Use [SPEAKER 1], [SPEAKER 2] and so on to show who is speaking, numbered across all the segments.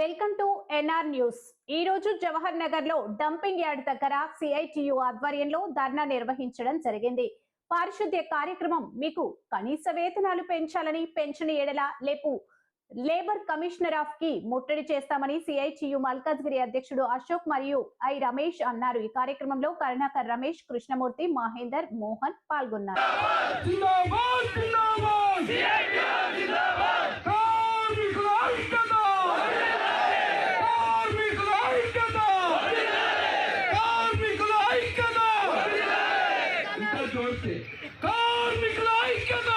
[SPEAKER 1] Welcome to NR news. ఈ రోజు జవహర్ నగర్లో డంపింగ్ యార్డ్ దగ్గర సిఐటియు ఆధ్వర్యంలో ధర్నా నిర్వహించడం జరిగింది. పారిశుద్ధ్య కార్యక్రమం మీకు కనీస వేతనాలు పెంచాలని పెంచని ఎడల లేపు లేబర్ కమిషనర్ ఆఫ్కి ముట్టడి చేస్తామని సిఐటియు మల్కాజ్గిరి అధ్యక్షుడు అశోక్ మరియు ఐ రమేష్ అన్నారు. ఈ కార్యక్రమంలో కరుణాకర్ రమేష్ కృష్ణమూర్తి మహేందర్ మోహన్ పాల్గొన్నారు
[SPEAKER 2] జిందాబాద్ జిందాబాద్ కార్మికుల ఐక్యత కార్మికుల ఐక్యత కార్మికుల ఐక్యత జోర్సే కార్మికుల ఐక్యత!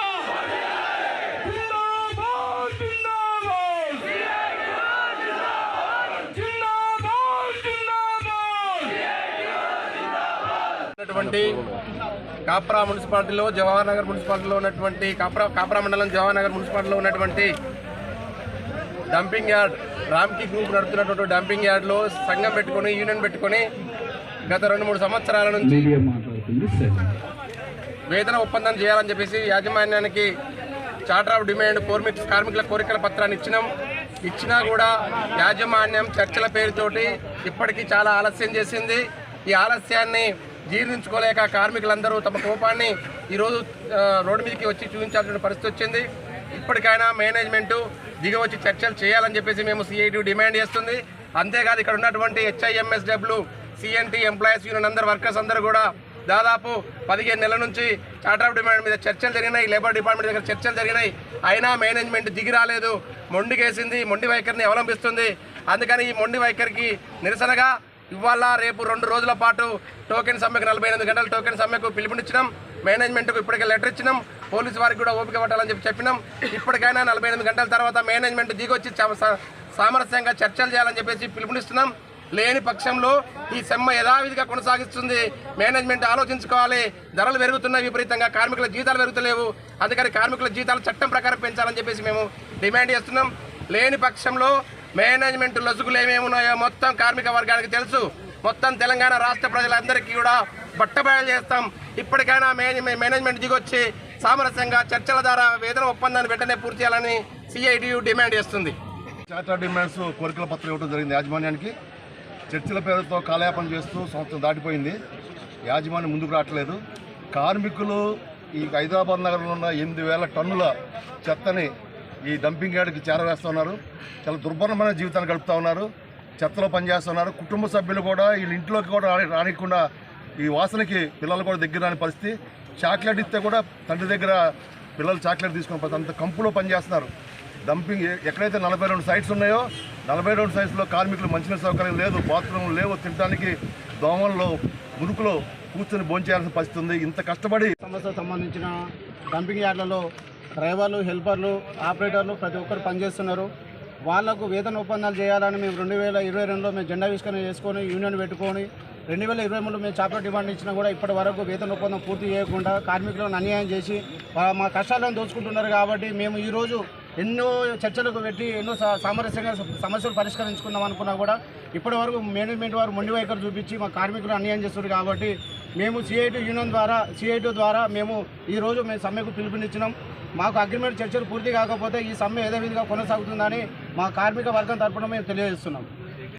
[SPEAKER 2] జిందాబాద్ జిందాబాద్! జిందాబాద్ జిందాబాద్!
[SPEAKER 3] ఉన్నటువంటి కాప్రా మున్సిపాలిటీలో జవహర్ నగర్ మున్సిపాలిటీలో ఉన్నటువంటి కాప్రా కాప్రా మండలం జవహర్ నగర్ మున్సిపాలిటీలో ఉన్నటువంటి డంపింగ్ యార్డ్ రామ్కి గ్రూప్ నడుపుతున్నటువంటి డంపింగ్ యార్డ్లో సంఘం పెట్టుకొని యూనియన్ పెట్టుకొని గత రెండు మూడు సంవత్సరాల నుంచి
[SPEAKER 4] మీడియా మాట్లాడుతుంది సార్.
[SPEAKER 3] వేతన ఒప్పందం చేయాలని చెప్పేసి యాజమాన్యానికి చార్టర్ ఆఫ్ డిమాండ్ కార్మిక కార్మికుల కోరికల పత్రాన్ని ఇచ్చినాం. ఇచ్చినా కూడా యాజమాన్యం చర్చల పేరుతోటి ఇప్పటికీ చాలా ఆలస్యం చేసింది. ఈ ఆలస్యాన్ని జీర్ణించుకోలేక కార్మికులందరూ తమ కోపాన్ని ఈరోజు రోడ్డు మీదకి వచ్చి చూపించాల్సిన పరిస్థితి వచ్చింది. ఇప్పటికైనా మేనేజ్మెంటు దిగవచ్చి చర్చలు చేయాలని చెప్పేసి మేము సిఐటి డిమాండ్ చేస్తుంది. అంతేకాదు ఇక్కడ ఉన్నటువంటి హెచ్ఐఎంఎస్డబ్ల్యూ సిఎన్టీ ఎంప్లాయీస్ యూనియన్ అందరు వర్కర్స్ అందరూ కూడా దాదాపు పదిహేను నెలల నుంచి చార్టర్ ఆఫ్ డిమాండ్ మీద చర్చలు జరిగినాయి లేబర్ డిపార్ట్మెంట్ దగ్గర చర్చలు జరిగినాయి. అయినా మేనేజ్మెంట్ దిగి రాలేదు మొండికేసింది మొండి వైఖరిని అవలంబిస్తుంది. అందుకని ఈ మొండి వైఖరికి నిరసనగా ఇవాళ రేపు రెండు రోజుల పాటు టోకెన్ సమ్మెకు నలభై ఎనిమిది గంటల టోకెన్ సమ్మెకు పిలుపునిచ్చినాం. మేనేజ్మెంట్కు ఇప్పటికే లెటర్ ఇచ్చినాం. పోలీసు వారికి కూడా ఓపిక పట్టాలని చెప్పి చెప్పినాం. ఇప్పటికైనా నలభై ఎనిమిది గంటల తర్వాత మేనేజ్మెంట్ దిగొచ్చి సామరస్యంగా చర్చలు చేయాలని చెప్పేసి పిలుపునిస్తున్నాం. లేని పక్షంలో ఈ సమ్మె యథావిధిగా కొనసాగిస్తుంది. మేనేజ్మెంట్ ఆలోచించుకోవాలి. ధరలు పెరుగుతున్నాయి విపరీతంగా. కార్మికుల జీతాలు పెరుగుతలేవు. అందుకని కార్మికుల జీతాలు చట్టం ప్రకారం పెంచాలని చెప్పేసి మేము డిమాండ్ చేస్తున్నాం. లేని పక్షంలో మేనేజ్మెంట్ లొసుగులు ఏమేమి ఉన్నాయో మొత్తం కార్మిక వర్గానికి తెలుసు. మొత్తం తెలంగాణ రాష్ట్ర ప్రజలందరికీ కూడా బట్టబయలు చేస్తాం. ఇప్పటికైనా మేనేజ్మెంట్ దిగొచ్చి సామరస్యంగా చర్చల ద్వారా వేతన ఒప్పందాన్ని వెంటనే పూర్తి చేయాలని సిఐటియు డిమాండ్ చేస్తుంది.
[SPEAKER 5] చార్టర్ డిమాండ్స్ కోరికల పత్రం ఇవ్వడం జరిగింది యాజమాన్యానికి. చర్చిల పేరుతో కాలయాపన చేస్తూ సంవత్సరం దాటిపోయింది. యాజమాన్యం ముందుకు రావట్లేదు. కార్మికులు ఈ హైదరాబాద్ నగరంలో ఉన్న ఎనిమిది వేల టన్నుల చెత్తని ఈ డంపింగ్ యార్డ్కి చేరవేస్తున్నారు. చాలా దుర్భరమైన జీవితాన్ని గడుపుతూ ఉన్నారు. చెత్తలో పనిచేస్తున్నారు. కుటుంబ సభ్యులు కూడా వీళ్ళ ఇంట్లోకి కూడా రానికుండా ఈ వాసనకి పిల్లలు కూడా దగ్గర రాని పరిస్థితి. చాక్లెట్ ఇస్తే కూడా తండ్రి దగ్గర పిల్లలు చాక్లెట్ తీసుకుని పోతే అంత కంపులో పనిచేస్తున్నారు. డంపింగ్ ఎక్కడైతే నలభై రెండు సైట్స్ ఉన్నాయో నలభై రెండు సైట్స్లో కార్మికులు మంచినీళ్ళ సౌకర్యం లేదు బాత్రూమ్ లేవు తినడానికి దోమల్లో మురుకులో కూర్చొని భోంచేయాల్సిన పరిస్థితి ఉంది. ఇంత కష్టపడి
[SPEAKER 6] సంస్థకు సంబంధించిన డంపింగ్ యార్డ్లలో డ్రైవర్లు హెల్పర్లు ఆపరేటర్లు ప్రతి ఒక్కరు పనిచేస్తున్నారు. వాళ్ళకు వేతన ఒప్పందాలు చేయాలని మేము రెండు వేల ఇరవై రెండులో మేము జెండా విష్కరణ చేసుకొని యూనియన్ పెట్టుకొని రెండు వేల ఇరవై మూడులో మేము చాపల డిమాండ్ ఇచ్చినా కూడా ఇప్పటి వరకు వేతన ఒప్పందం పూర్తి చేయకుండా కార్మికులను అన్యాయం చేసి మా కష్టాలను దోచుకుంటున్నారు కాబట్టి మేము ఈరోజు ఎన్నో చర్చలకు పెట్టి ఎన్నో సా- సామరస్యంగా సమస్యలు పరిష్కరించుకుందాం అనుకున్నా కూడా ఇప్పటి వరకు మేనేజ్మెంట్ వారు మొండి వైఖరి చూపించి మా కార్మికులు అన్యాయం చేస్తున్నారు కాబట్టి మేము సిఐటి యూనియన్ ద్వారా సిఐటి ద్వారా మేము ఈరోజు మేము సమ్మెకు పిలుపునిచ్చినాం. మాకు అగ్రిమెంట్ చర్చలు పూర్తి కాకపోతే ఈ సమ్మె యథావిధిగా కొనసాగుతుందని మా కార్మిక వర్గం తరపున మేము తెలియజేస్తున్నాం.